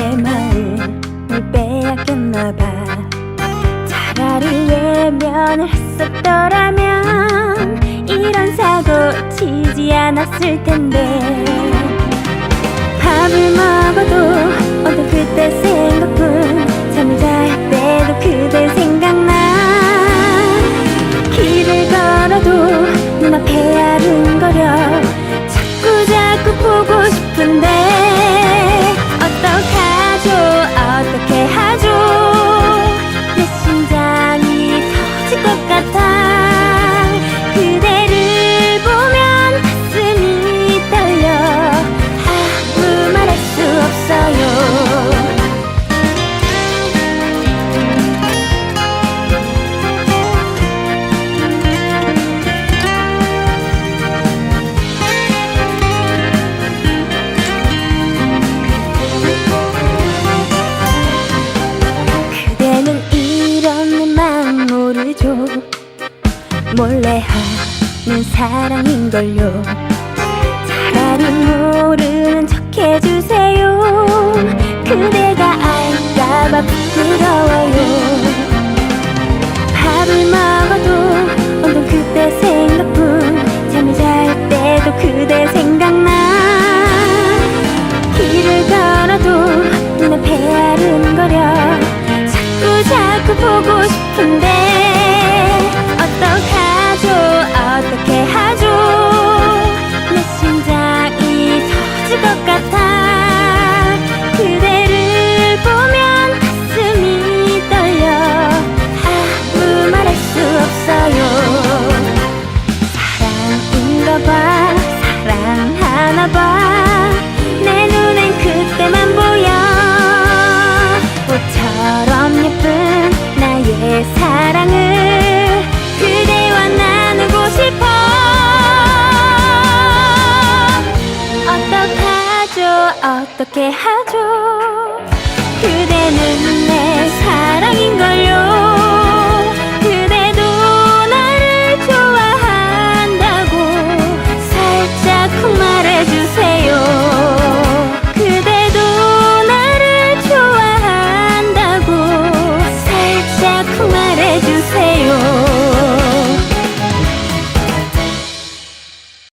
내 마음을 빼앗겼나봐. 차라리 예면을 했었더라면 이런 사고 치지 않았을 텐데. that 몰래 하는 사랑인걸요. 잘 알면 모르는 척해주 하나봐. 내 눈엔 그때만 보여. 꽃처럼 예쁜 나의 사랑을 그대와 나누고 싶어. 어떡하죠? 어떻게 하죠? 그대는 내 해주세요.